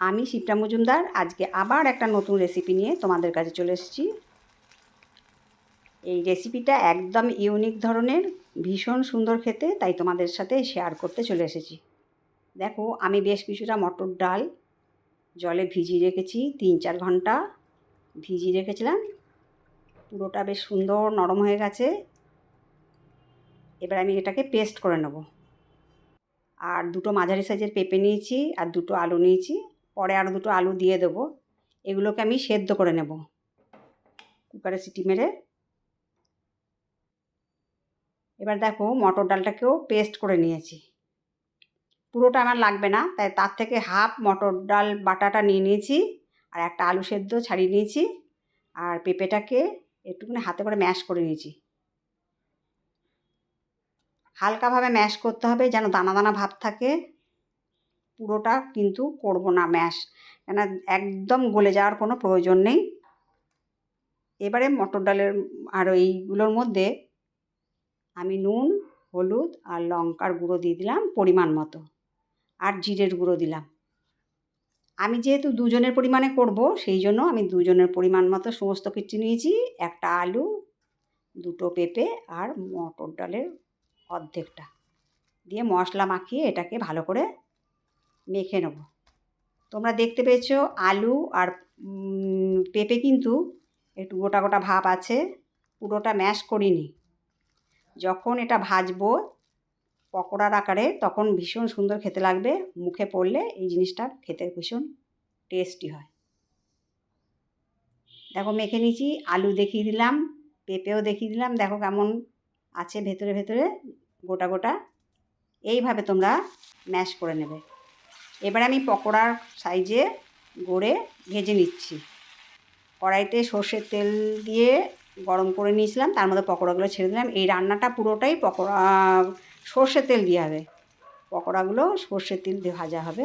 আমি শিপ্রা মজুমদার, আজকে আবার একটা নতুন রেসিপি নিয়ে তোমাদের কাছে চলে এসেছি। এই রেসিপিটা একদম ইউনিক ধরনের, ভীষণ সুন্দর খেতে, তাই তোমাদের সাথে শেয়ার করতে চলে এসেছি। দেখো, আমি বেশ কিছুটা মটর ডাল জলে ভিজিয়ে রেখেছি, তিন চার ঘণ্টা ভিজিয়ে রেখেছিলাম। পুরোটা বেশ সুন্দর নরম হয়ে গেছে। এবার আমি এটাকে পেস্ট করে নেব। আর দুটো মাঝারি সাইজের পেঁপে নিয়েছি, আর দুটো আলু নিয়েছি। পরে আরও দুটো আলু দিয়ে দেবো। এগুলোকে আমি সেদ্ধ করে নেব। কুকারে সিটি মেরে। এবার দেখো মটর ডালটাকেও পেস্ট করে নিয়েছি। পুরোটা আমার লাগবে না, তাই তার থেকে হাফ মটর ডাল বাটাটা নিয়ে নিয়েছি আর একটা আলু সেদ্ধ ছাড়িয়ে নিয়েছি আর পেঁপেটাকে একটুখানি হাতে করে ম্যাশ করে নিয়েছি। হালকাভাবে ম্যাশ করতে হবে যেন দানা দানা ভাব থাকে। পুরোটা কিন্তু করব না ম্যাশ কেন একদম গলে যাওয়ার কোনো প্রয়োজন নেই। এবারে মটর ডালের আর এইগুলোর মধ্যে আমি নুন, হলুদ আর লঙ্কার গুঁড়ো দিয়ে দিলাম পরিমাণ মতো আর জিরের গুঁড়ো দিলাম। আমি যেহেতু দুজনের পরিমাণে করব, সেই জন্য আমি দুজনের পরিমাণ মতো সমস্ত কিছু নিয়েছি, একটা আলু, দুটো পেঁপে আর মটর ডালের অর্ধেকটা। দিয়ে মশলা মাখিয়ে এটাকে ভালো করে মেখে নেব। তোমরা দেখতে পেয়েছ আলু আর পেঁপে কিন্তু একটু গোটা গোটা ভাব আছে, পুরোটা ম্যাশ করিনি। যখন এটা ভাজবো পকোড়ার আকারে, তখন ভীষণ সুন্দর খেতে লাগবে, মুখে পড়লে এই জিনিসটা খেতে ভীষণ টেস্টি হয়। দেখো মেখে নিয়েছি, আলু দেখিয়ে দিলাম, পেঁপেও দেখিয়ে দিলাম, দেখো কেমন আছে ভেতরে ভেতরে গোটা গোটা। এইভাবে তোমরা ম্যাশ করে নেবে। এবার আমি পকোড়ার সাইজে গড়ে ভেজে নিচ্ছি। কড়াইতে সর্ষের তেল দিয়ে গরম করে নিয়েছিলাম, তার মধ্যে পকোড়াগুলো ছেড়ে দিলাম। এই রান্নাটা পুরোটাই পকোড়া, সর্ষের তেল দিয়ে হবে। পকোড়াগুলো সর্ষের তেল দিয়ে ভাজা হবে।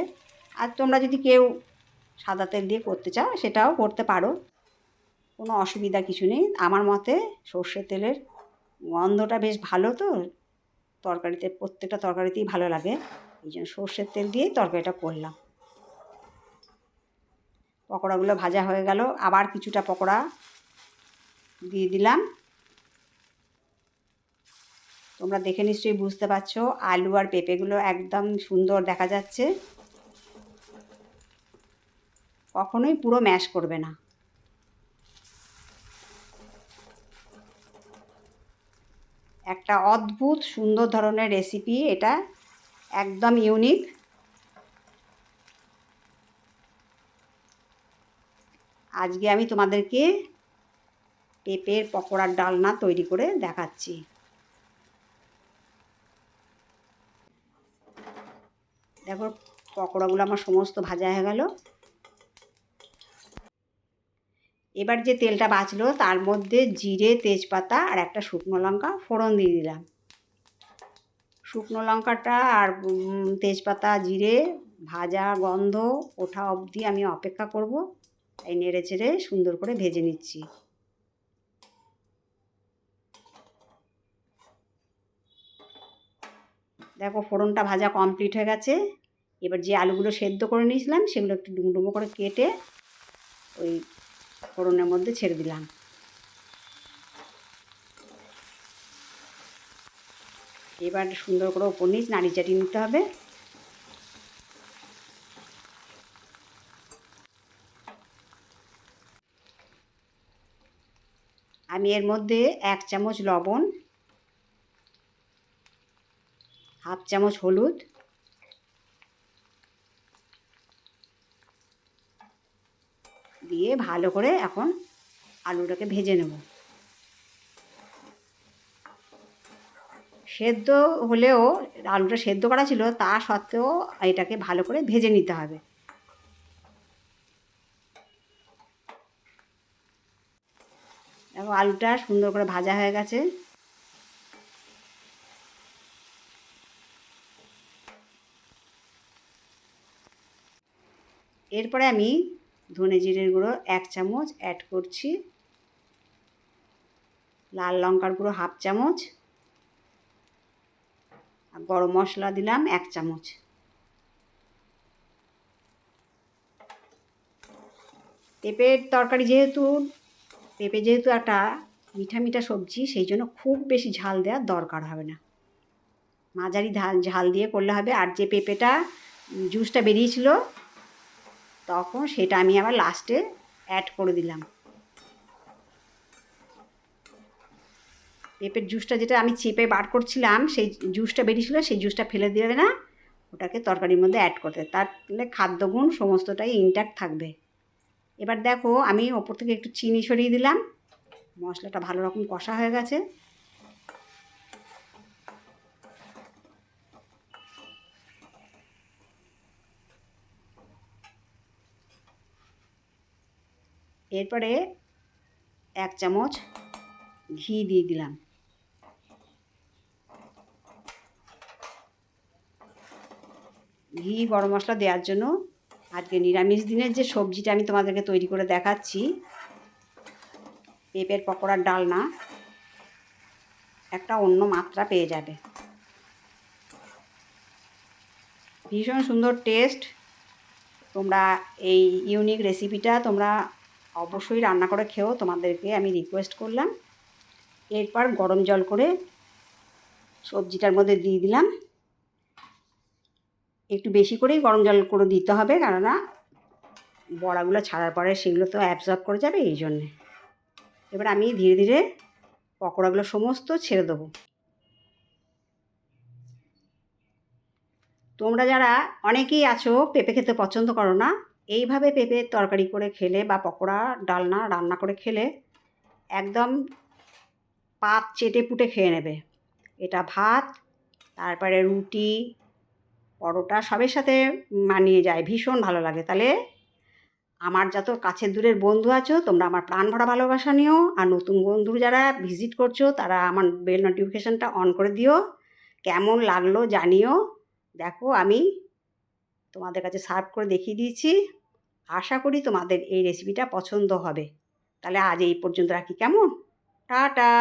আর তোমরা যদি কেউ সাদা তেল দিয়ে করতে চাও, সেটাও করতে পারো। কোনো অসুবিধা কিছু নেই। আমার মতে সর্ষের তেলের গন্ধটা বেশ ভালো তো। তরকারিতে, প্রত্যেকটা তরকারিতেই ভালো লাগে। এই জন্য সর্ষের তেল দিয়েই তরকারিটা করলাম। পকোড়াগুলো ভাজা হয়ে গেল। আবার কিছুটা পকোড়া দিয়ে দিলাম। তোমরা দেখে নিশ্চয়ই বুঝতে পারছ, আলু আর পেঁপেগুলো একদম সুন্দর দেখা যাচ্ছে। কখনোই পুরো ম্যাশ করবে না। একটা অদ্ভুত সুন্দর ধরনের রেসিপি এটা। একদম ইউনিক। আজকে আমি তোমাদেরকে পেঁপের পকোড়ার ডালনা তৈরি করে দেখাচ্ছি। দেখো, পকোড়াগুলো আমার সমস্ত ভাজা হয়ে গেল। এবার যে তেলটা বাঁচলো, তার মধ্যে জিরে, তেজপাতা আর একটা শুকনো লঙ্কা ফোড়ন দিয়ে দিলাম। শুকনো লঙ্কাটা আর তেজপাতা, জিরে, ভাজা, গন্ধ, ওঠা অবধি আমি অপেক্ষা করব। তাই নেড়ে চেড়ে সুন্দর করে ভেজে নিচ্ছি। দেখো ফোড়নটা ভাজা কমপ্লিট হয়ে গেছে। এবার যে আলুগুলো সেদ্ধ করে নিয়েছিলাম, সেগুলো একটু ডুমডুমো করে কেটে ওই ফোড়নের মধ্যে ছেড়ে দিলাম। এবার সুন্দর করে ওপর নিচ নাড়ি চাটি নিতে হবে। আমি এর মধ্যে এক চামচ লবণ, হাফ চামচ হলুদ, দিয়ে ভালো করে এখন আলুটাকে ভেজে নেব। সেদ্ধ হলেও আলুটা সেদ্ধ করা ছিল, তা সত্ত্বেও এটাকে ভালো করে ভেজে নিতে হবে। দেখো, আলুটা সুন্দর করে ভাজা হয়ে গেছে। এরপরে আমি ধনে জিরের গুঁড়ো এক চামচ অ্যাড করছি। লাল লঙ্কার গুঁড়ো হাফ চামচ। গরম মশলা দিলাম এক চামচ। পেঁপের তরকারি যেহেতু, পেঁপে যেহেতু একটা মিঠা মিঠা সবজি, সেই জন্য খুব বেশি ঝাল দেওয়ার দরকার হবে না। মাঝারি ঝাল ঝাল দিয়ে করলে হবে। আর যে পেঁপেটা জুসটা বেরিয়েছিল, তখন সেটা আমি আবার লাস্টে অ্যাড করে দিলাম। পেঁপের জুসটা যেটা আমি চেপে বার করছিলাম, সেই জুসটা বেরিয়েছিল, সেই জুসটা ফেলে দেবে না ওটাকে তরকারির মধ্যে অ্যাড করতে তাহলে খাদ্যগুণ সমস্তটাই ইনট্যাক্ট থাকবে। এবার দেখো আমি ওপর থেকে একটু চিনি সরিয়ে দিলাম। মশলাটা ভালো রকম কষা হয়ে গেছে। এরপরে এক চামচ ঘি দিয়ে দিলাম। ঘি, গরম মশলা দেওয়ার জন্য। আজকে নিরামিষ দিনের যে সবজিটা আমি তোমাদেরকে তৈরি করে দেখাচ্ছি, পেঁপের পকোড়ার ডালনা, একটা অন্য মাত্রা পেয়ে যাবে। ভীষণ সুন্দর টেস্ট তোমরা এই ইউনিক রেসিপিটা তোমরা অবশ্যই রান্না করে খেও, তোমাদেরকে আমি রিকোয়েস্ট করলাম। এরপর গরম জল করে সবজিটার মধ্যে দিয়ে দিলাম। একটু বেশি করেই গরম জল করে দিতে হবে, কেননা বড়াগুলো ছাড়ার পরে সেগুলো তো অ্যাবজর্ব করে যাবে এই জন্যে। এবার আমি ধীরে ধীরে পকোড়াগুলো সমস্ত ছেড়ে দেবো। তোমরা যারা অনেকেই আছো পেঁপে খেতে পছন্দ করো না, এইভাবে পেঁপের তরকারি করে খেলে বা পকোড়া ডালনা রান্না করে খেলে একদম পাত চেটে পুটে খেয়ে নেবে। এটা ভাত, তারপরে রুটি পরোটা সবের সাথে মানিয়ে যায়, ভীষণ ভালো লাগে। তাহলে আমার যত কাছের দূরের বন্ধু আছো, তোমরা আমার প্রাণ ভরা ভালোবাসা নিও, আর নতুন বন্ধু যারা ভিজিট করছ, তারা আমার বেল নোটিফিকেশানটা অন করে দিও। কেমন লাগল জানিও। দেখো, আমি তোমাদের কাছে সার্ভ করে দেখিয়ে দিয়েছি। আশা করি তোমাদের এই রেসিপিটা পছন্দ হবে। তাহলে আজ এই পর্যন্ত রাখি। কেমন? টাটা!